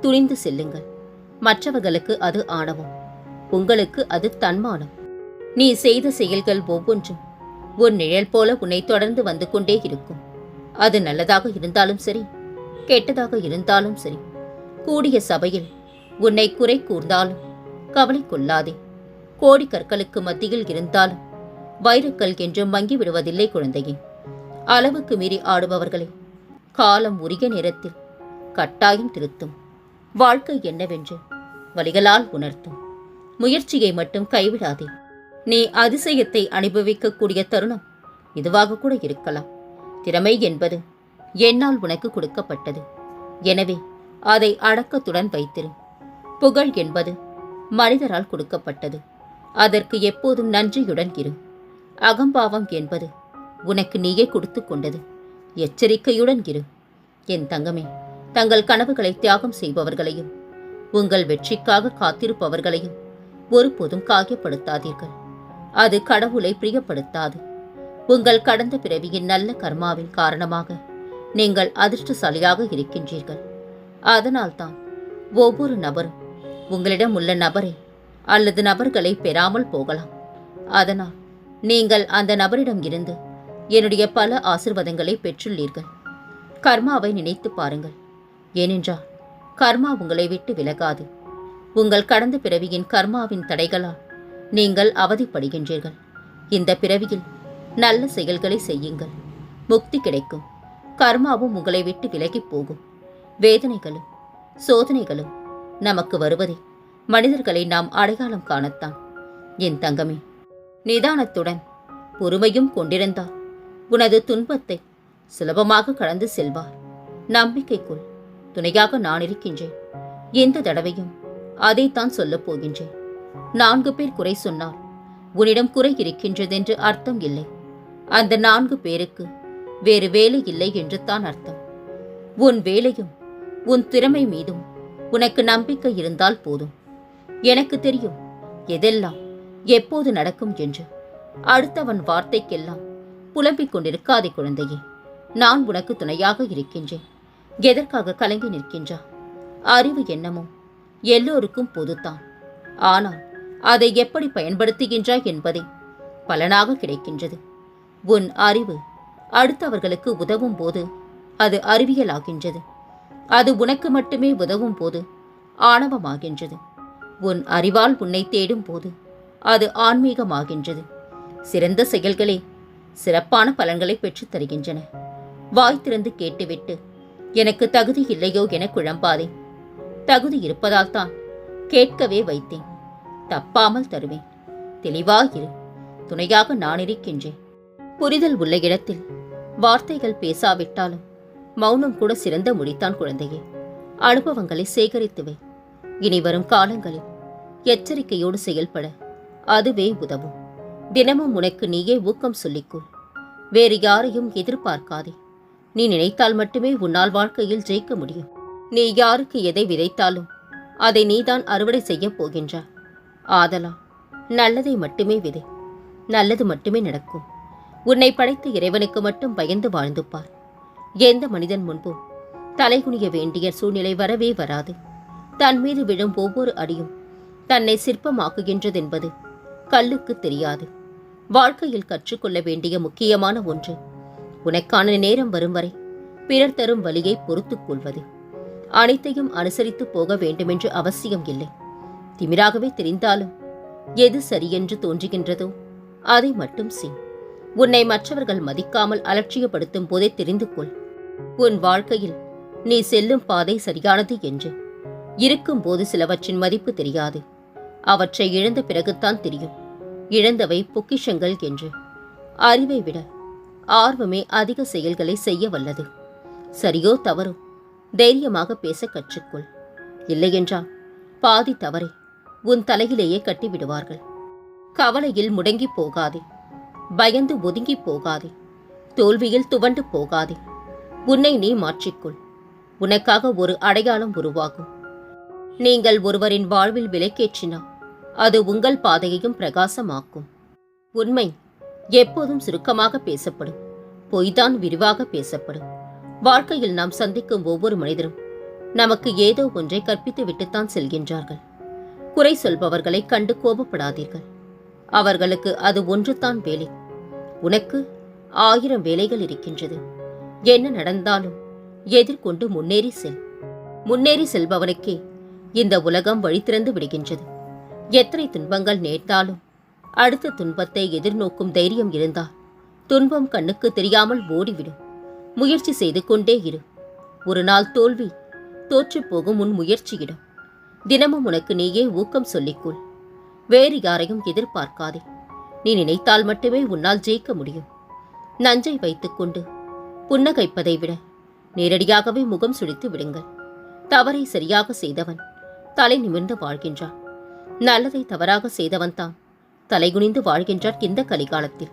துணிந்து செல்லுங்கள். மற்றவர்களுக்கு அது ஆணவம். உங்களுக்கு அது தன்மானம். நீ செய்த செயல்கள் ஒவ்வொன்றும் உன் நிழல் போல உன்னை தொடர்ந்து வந்து கொண்டே இருக்கும். அது நல்லதாக இருந்தாலும் சரி கெட்டதாக இருந்தாலும் சரி கூடிய சபையில் உன்னை குறை கூர்ந்தாலும் கவலை கொள்ளாதே. கோடி கற்களுக்கு மத்தியில் இருந்தாலும் வைரக்கல் என்று மங்கி விடுவதில்லை குழந்தையே. அளவுக்கு மீறி ஆடுபவர்களை காலம் உரிய நேரத்தில் கட்டாயம் திருத்தும். வாழ்க்கை என்னவென்று வழிகளால் உணர்த்தும். முயற்சியை மட்டும் கைவிடாதே. நீ அதிசயத்தை அனுபவிக்கக்கூடிய தருணம் இதுவாக கூட இருக்கலாம். திறமை என்பது என்னால் உனக்கு கொடுக்கப்பட்டது. எனவே அதை அடக்கத்துடன் வைத்திரு. புகழ் என்பது மனிதரால் கொடுக்கப்பட்டது. அதற்கு எப்போதும் நன்றியுடன் இரு. அகம்பாவம் என்பது உனக்கு நீயே கொடுத்து கொண்டது. எச்சரிக்கையுடன் இரு. என் தங்கமே தங்கள் கனவுகளை தியாகம் செய்பவர்களையும் உங்கள் வெற்றிக்காக காத்திருப்பவர்களையும் ஒருபோதும் காயப்படுத்தாதீர்கள். அது கடவுளை பிரியப்படுத்தாது. உங்கள் கடந்த பிறவியின் நல்ல கர்மாவின் காரணமாக நீங்கள் அதிர்ஷ்டசாலியாக இருக்கின்றீர்கள். அதனால்தான் ஒவ்வொரு நபரும் உங்களிடம் உள்ள நபரை அல்லது நபர்களை பெறாமல் போகலாம். அதனால் நீங்கள் அந்த நபரிடம் இருந்து என்னுடைய பல ஆசிர்வாதங்களை பெற்றுள்ளீர்கள். கர்மாவை நினைத்து பாருங்கள். ஏனென்றால் கர்மா உங்களை விட்டு விலகாது. உங்கள் கடந்த பிறவியின் கர்மாவின் தடைகளால் நீங்கள் அவதிப்படுகின்றீர்கள். இந்த பிறவியில் நல்ல செயல்களை செய்யுங்கள். முக்தி கிடைக்கும். கர்மாவும் உங்களை விட்டு விலகிப் போகும். வேதனைகளும் சோதனைகளும் நமக்கு வருவதை மனிதர்களை நாம் அடையாளம் காணத்தான். என் தங்கமே நிதானத்துடன் பொறுமையும் கொண்டிருந்தால் உனது துன்பத்தை சுலபமாக கடந்து செல்வார். நம்பிக்கைக்குள் துணையாக நான் இருக்கின்றேன். எந்த தடவையும் அதைத்தான் சொல்லப் போகின்றேன். நான்கு பேர் குறை சொன்னால் உன்னிடம் குறை இருக்கின்றதென்று அர்த்தம் இல்லை. அந்த நான்கு பேருக்கு வேறு வேலை இல்லை என்று தான் அர்த்தம். உன் வேலையும் உன் திறமை மீதும் உனக்கு நம்பிக்கை இருந்தால் போதும். எனக்கு தெரியும் எதெல்லாம் எப்போது நடக்கும் என்று. அடுத்தவன் வார்த்தைக்கெல்லாம் புலம்பிக் கொண்டிருக்காதே குழந்தையே. நான் உனக்கு துணையாக இருக்கின்றேன். எதற்காக கலங்கி நிற்கின்றா? அறிவு என்னமோ? எல்லோருக்கும் பொதுத்தான். ஆனால் அதை எப்படி பயன்படுத்துகின்றாய் என்பதே பலனாக கிடைக்கின்றது. உன் அறிவு அடுத்தவர்களுக்கு உதவும் போது அது அறிவியலாகின்றது. அது உனக்கு மட்டுமே உதவும் போது ஆணவமாகின்றது. உன் அறிவால் உன்னை தேடும் போது அது ஆன்மீகமாகின்றது. சிறந்த செயல்களே சிறப்பான பலன்களை பெற்றுத் தருகின்றன. வாய் திறந்து கேட்டுவிட்டு எனக்கு தகுதி இல்லையோ என குழம்பாதே. தகுதி இருப்பதால் தான் கேட்கவே வைத்தேன். தப்பாமல் தருவேன். தெளிவாயிரு துணையாக நான் இருக்கின்றேன். புரிதல் உள்ள இடத்தில் வார்த்தைகள் பேசாவிட்டாலும் மௌனம் கூட சிறந்த முடித்தான் குழந்தையே. அனுபவங்களை சேகரித்துவை இனி வரும் காலங்களில் எச்சரிக்கையோடு செயல்பட அதுவே உதவும். தினமும் உனக்கு நீயே ஊக்கம் சொல்லிக்கொள் வேறு யாரையும் எதிர்பார்க்காதே. நீ நினைத்தால் மட்டுமே உன்னால் வாழ்க்கையில் ஜெயிக்க முடியும். நீ யாருக்கு எதை விதைத்தாலும் அதை நீதான் அறுவடை செய்யப் போகின்றாய். ஆதலா நல்லதை மட்டுமே விதை. நல்லது மட்டுமே நடக்கும். உன்னை படைத்த இறைவனுக்கு மட்டும் பயந்து வாழ்ந்து பார் எந்த மனிதன் முன்பும் தலைகுனிய வேண்டிய சூழ்நிலை வரவே வராது. தன் மீது விழும் ஒவ்வொரு அடியும் தன்னை சிற்பமாக்குகின்றதென்பது கல்லுக்கு தெரியாது. வாழ்க்கையில் கற்றுக்கொள்ள வேண்டிய முக்கியமான ஒன்று உனக்கான நேரம் வரும் வரை பிறர் தரும் வழியை பொறுத்துக் கொள்வது. அனைத்தையும் அனுசரித்து போக வேண்டுமென்று அவசியம் இல்லை. திமிராகவே தெரிந்தாலும் எது சரியென்று தோன்றுகின்றதோ அதை மட்டும் செய். உன்னை மற்றவர்கள் மதிக்காமல் அலட்சியப்படுத்தும் போதே தெரிந்து கொள். உன் வாழ்க்கையில் நீ செல்லும் பாதை சரியானது என்று. இருக்கும்போது சிலவற்றின் மதிப்பு தெரியாது. அவற்றை இழந்த பிறகுத்தான் தெரியும். இழந்தவை பொக்கிஷங்கள் என்று. அறிவை விட ஆர்வமே அதிக செயல்களை செய்ய வல்லது. சரியோ தவறோ? தைரியமாக பேச கற்றுக்கொள். இல்லையென்றால் பாதி தவறை. உன் தலையிலேயே கட்டிவிடுவார்கள். கவலையில் முடங்கி போகாதே. பயந்து ஒதுங்கி போகாதே. தோல்வியில் துவண்டு போகாதே. உன்னை நீ மாற்றிக்கொள். உனக்காக ஒரு அடையாளம் உருவாகும். நீங்கள் ஒருவரின் வாழ்வில் விலைக்கேற்றினால் அது உங்கள் பாதையையும் பிரகாசமாக்கும். உண்மை. எப்போதும் சுருக்கமாக பேசப்படும். பொய்தான் விரிவாக பேசப்படும். வாழ்க்கையில் நாம் சந்திக்கும் ஒவ்வொரு மனிதரும் நமக்கு ஏதோ ஒன்றை கற்பித்து விட்டுத்தான் செல்கின்றார்கள். குறை சொல்பவர்களை கண்டு கோபப்படாதீர்கள். அவர்களுக்கு அது ஒன்றுதான் வேலை. உனக்கு ஆயிரம் வேலைகள் இருக்கின்றது. என்ன நடந்தாலும் எதிர்கொண்டு முன்னேறி செல். முன்னேறி செல்பவனுக்கே இந்த உலகம் வழி திறந்து விடுகின்றது. எத்தனை துன்பங்கள் நேர்த்தாலும் அடுத்த துன்பத்தை எதிர்நோக்கும் தைரியம் இருந்தால் துன்பம் கண்ணுக்கு தெரியாமல் ஓடிவிடும். முயற்சி செய்து கொண்டே இரு. ஒரு நாள் தோல்வி தோற்றுப் போகும் உன் முயற்சியிடம். தினமும் உனக்கு நீயே ஊக்கம் சொல்லிக்கொள். வேறு யாரையும் எதிர்பார்க்காதே. நீ நினைத்தால் மட்டுமே உன்னால் ஜெயிக்க முடியும். நஞ்சை வைத்துக்கொண்டு புன்னகைப்பதை விட நேரடியாகவே முகம் சுழித்து விடுங்கள். தவறை சரியாக செய்தவன் தலை நிமிர்ந்து வாழ்கின்றான். நல்லதை தவறாக செய்தவன் தான் தலைகுனிந்து வாழ்கின்றார் இந்த கலிகாலத்தில்.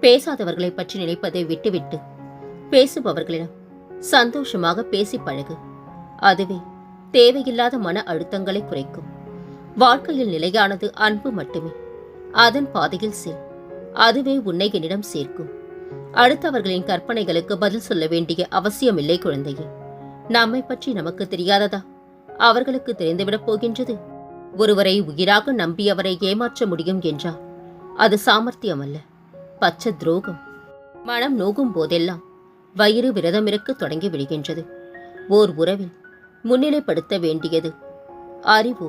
பேசாதவர்களை பற்றி நினைப்பதை விட்டுவிட்டு பேசுபவர்களிடம் சந்தோஷமாக பேசி பழகு. அதுவே தேவையில்லாத மன அழுத்தங்களை குறைக்கும். வாழ்க்கையில் நிலையானது அன்பு மட்டுமே. அதன் பாதையில் செல். அதுவே உன்னை என்னிடம் சேர்க்கும். அடுத்தவர்களின் கற்பனைகளுக்கு பதில் சொல்ல வேண்டிய அவசியமில்லை குழந்தையே. நம்மை பற்றி நமக்கு தெரியாததா? அவர்களுக்கு தெரிந்துவிடப் போகின்றது? ஒருவரை உயிராக நம்பி அவரை ஏமாற்ற முடியும் என்றால் அது சாமர்த்தியம் அல்ல பச்ச துரோகம். மனம் நோகும் போதெல்லாம் வயிறு விரதமிருக்க தொடங்கி விடுகின்றது. ஓர் உறவில் முன்னிலைப்படுத்த வேண்டியது அறிவோ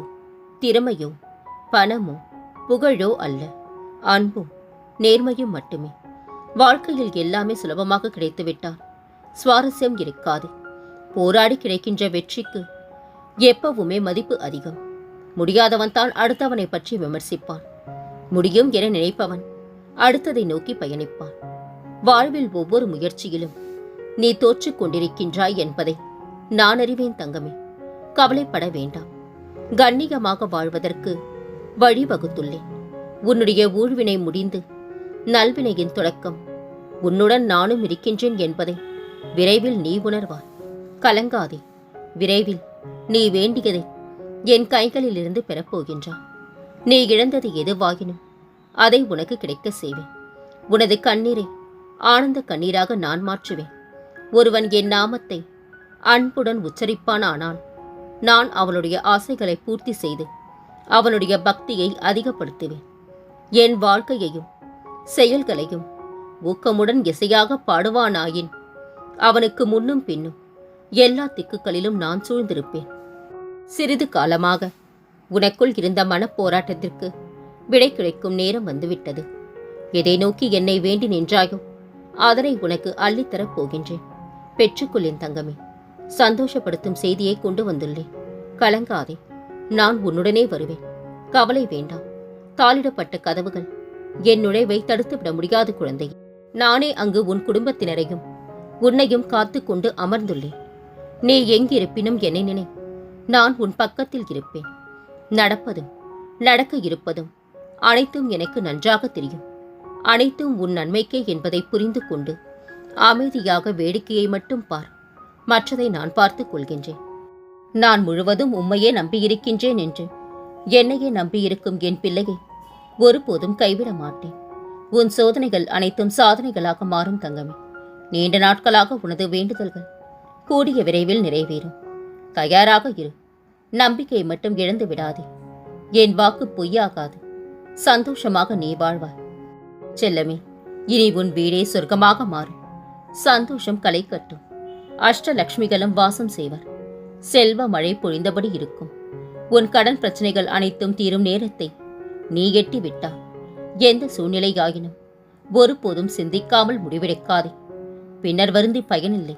திறமையோ பணமோ புகழோ அல்ல. அன்பும் நேர்மையும் மட்டுமே. வாழ்க்கையில் எல்லாமே சுலபமாக கிடைத்துவிட்டால் சுவாரஸ்யம் இருக்காது. போராடி கிடைக்கின்ற வெற்றிக்கு எப்பவுமே மதிப்பு அதிகம். முடியாதவன் தான் அடுத்தவனை பற்றி விமர்சிப்பான். முடியும் என நினைப்பவன் அடுத்ததை நோக்கி பயணிப்பான். வாழ்வில் ஒவ்வொரு முயற்சியிலும் நீ தோற்றுக் கொண்டிருக்கின்றாய் என்பதை நான் அறிவேன் தங்கமே. கவலைப்பட வேண்டாம். கண்ணியமாக வாழ்வதற்கு வழிவகுத்துள்ளேன். உன்னுடைய ஊழ்வினை முடிந்து நல்வினையின் தொடக்கம் உன்னுடன் நானும் இருக்கின்றேன் என்பதை விரைவில் நீ உணர்வாய். கலங்காதே. விரைவில் நீ வேண்டியதை என் கைகளிலிருந்து பெறப்போகின்றாய் நீ இழந்தது எதுவாகினும் அதை உனக்கு கிடைக்க செய்வேன். உனது கண்ணீரை ஆனந்த கண்ணீராக நான் மாற்றுவேன். ஒருவன் என் நாமத்தை அன்புடன் உச்சரிப்பானானால் நான் அவனுடைய ஆசைகளை பூர்த்தி செய்து அவனுடைய பக்தியை அதிகப்படுத்துவேன். என் வாழ்க்கையையும் செயல்களையும் ஊக்கமுடன் இசையாக பாடுவானாயின் அவனுக்கு முன்னும் பின்னும் எல்லா திக்குகளிலும் நான் சூழ்ந்திருப்பேன். சிறிது காலமாக. உனக்குள் இருந்த மனப்போராட்டத்திற்கு விடை கிடைக்கும் நேரம் வந்துவிட்டது. எதை நோக்கி என்னை வேண்டி நின்றாயோ அதனை உனக்கு அள்ளித்தரப் போகின்றேன். பெற்றுக்கொள்ளின் தங்கமே சந்தோஷப்படுத்தும் செய்தியை கொண்டு வந்துள்ளேன் கலங்காதே நான் உன்னுடனே வருவேன். கவலை வேண்டாம். தாளிடப்பட்ட கதவுகள் என் நுழைவை தடுத்துவிட முடியாது குழந்தை. நானே அங்கு உன் குடும்பத்தினரையும் உன்னையும் காத்து கொண்டு அமர்ந்துள்ளேன். நீ எங்கிருப்பினும் என்னை நினை நான் உன் பக்கத்தில் இருப்பேன். நடப்பதும் நடக்க இருப்பதும் அனைத்தும் எனக்கு நன்றாக தெரியும். அனைத்தும் உன் நன்மைக்கே என்பதை புரிந்து கொண்டு அமைதியாக வேடிக்கையை மட்டும் பார். மற்றதை நான் பார்த்துக் கொள்கின்றேன். நான் முழுவதும் உம்மையே நம்பியிருக்கின்றேன் என்று என்னையே நம்பியிருக்கும் என் பிள்ளையை ஒருபோதும் கைவிட மாட்டேன். உன் சோதனைகள் அனைத்தும் சாதனைகளாக மாறும் தங்கமே. நீண்ட நாட்களாக உனது வேண்டுதல்கள் கூடிய விரைவில் நிறைவேறும். தயாராக இரு. நம்பிக்கை மட்டும் இழந்து விடாதே. என் வாக்கு பொய்யாகாது. சந்தோஷமாக நீ வாழ்வாய். செல்லமே இனி உன் வீடே சொர்க்கமாக மாறும் சந்தோஷம் களை கட்டும். அஷ்டலக்ஷ்மிகளும் வாசம் செய்வர். செல்வ மழை பொழிந்தபடி இருக்கும். உன் கடன் பிரச்சனைகள் அனைத்தும் தீரும் நேரத்தை நீ எட்டி விட்டா எந்த சூழ்நிலையாயினும் ஒருபோதும் சிந்திக்காமல் முடிவெடுக்காதே. பின்னர் வருந்தி பயனில்லை.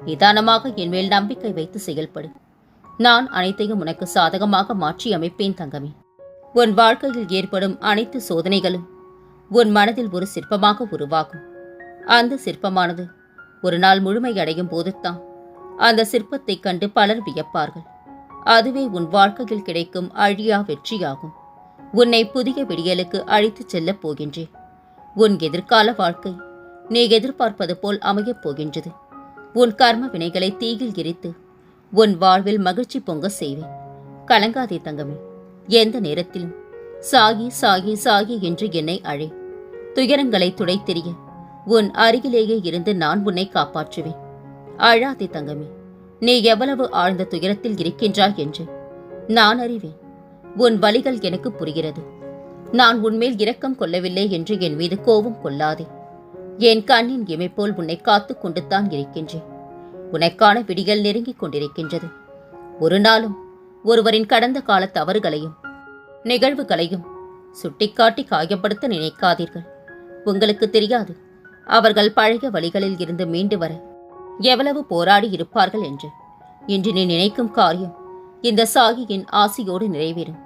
நிதானமாக என் மேல் நம்பிக்கை வைத்து செயல்படு. நான் அனைத்தையும் உனக்கு சாதகமாக மாற்றி அமைப்பேன் தங்கமே. உன் வாழ்க்கையில் ஏற்படும் அனைத்து சோதனைகளும் உன் மனதில் ஒரு சிற்பமாக உருவாகும். அந்த சிற்பமானது ஒரு நாள் முழுமையடையும் போதுதான் அந்த சிற்பத்தைக் கண்டு பலர் வியப்பார்கள். அதுவே உன் வாழ்க்கையில் கிடைக்கும் அழியா வெற்றியாகும். உன்னை புதிய விடியலுக்கு அழைத்துச் செல்லப் போகின்றேன். உன் எதிர்கால வாழ்க்கை நீ எதிர்பார்ப்பது போல் அமையப் போகின்றது. உன் கர்ம வினைகளை தீயில் எரித்து உன் வாழ்வில் மகிழ்ச்சி பொங்க செய்வேன். கலங்காதே தங்கமே எந்த நேரத்திலும் சாகி சாகி சாகி என்று என்னை அழை. துயரங்களை துடைத்தெறிய உன் அருகிலேயே இருந்து நான் உன்னை காப்பாற்றுவேன். அழாதே தங்கமே நீ எவ்வளவு ஆழ்ந்த துயரத்தில் இருக்கின்றாய் என்று நான் அறிவேன். உன் வழிகள் எனக்கு புரிகிறது. நான் உன்மேல் இரக்கம் கொள்ளவில்லை என்று என் மீது கோபம் கொள்ளாதே. என் கண்ணின் இமை போல் உன்னை காத்துக் கொண்டுதான் இருக்கின்றேன். உனக்கான விடிகள் நெருங்கிக் கொண்டிருக்கின்றது. ஒரு நாளும் ஒருவரின் கடந்த கால தவறுகளையும் நிகழ்வுகளையும் சுட்டிக்காட்டி காயப்படுத்த நினைக்காதீர்கள். உங்களுக்கு தெரியாது அவர்கள் பழைய வழிகளில் இருந்து மீண்டு வர எவ்வளவு போராடி இருப்பார்கள் என்று. இன்று நீ நினைக்கும் காரியம் இந்த சாகியின் ஆசையோடு நிறைவேறும்.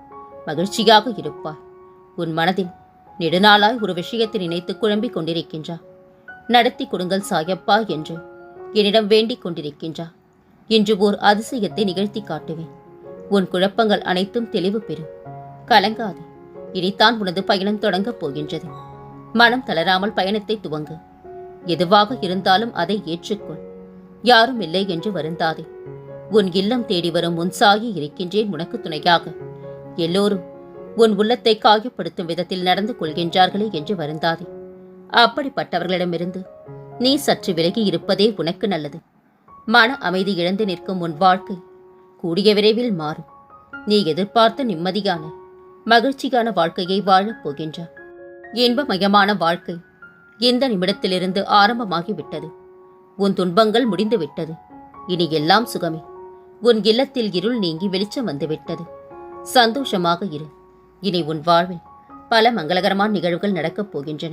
மகிழ்ச்சியாக இருப்பாய். உன் மனதில் நெடுநாளாய் ஒரு விஷயத்தை நினைத்து குழம்பிக் கொண்டிருக்கின்றார் நடத்தி கொடுங்கள் சாயப்பா என்று என்னிடம் வேண்டிக் கொண்டிருக்கின்றா. இன்று ஓர் அதிசயத்தை நிகழ்த்தி காட்டுவேன். உன் குழப்பங்கள் அனைத்தும் தெளிவு பெறும். கலங்காது. இனித்தான் உனது பயணம் தொடங்கப் போகின்றது. மனம் தளராமல் பயணத்தை துவங்கு. எதுவாக இருந்தாலும் அதை ஏற்றுக்கொள். யாரும் இல்லை என்று வருந்தாதே. உன் இல்லம் தேடி வரும் உன் சாகி இருக்கின்றேன் உனக்கு துணையாக. எல்லோரும் உன் உள்ளத்தை காயப்படுத்தும் விதத்தில் நடந்து கொள்கின்றார்களே என்று வருந்தாதே. அப்படிப்பட்டவர்களிடமிருந்து நீ சற்று விலகி இருப்பதே உனக்கு நல்லது. மன அமைதி இழந்து நிற்கும் உன் வாழ்க்கை கூடிய விரைவில் மாறும். நீ எதிர்பார்த்த நிம்மதியான மகிழ்ச்சியான வாழ்க்கையை வாழப் போகின்றாய் இன்பமயமான வாழ்க்கை இந்த நிமிடத்திலிருந்து ஆரம்பமாகிவிட்டது. உன் துன்பங்கள் முடிந்து விட்டது இனி எல்லாம் சுகமே. உன் இல்லத்தில் இருள் நீங்கி வெளிச்சம் வந்துவிட்டது. சந்தோஷமாக இரு. இனி உன் வாழ்வில் பல மங்களகரமான நிகழ்வுகள் நடக்கப் போகின்றன.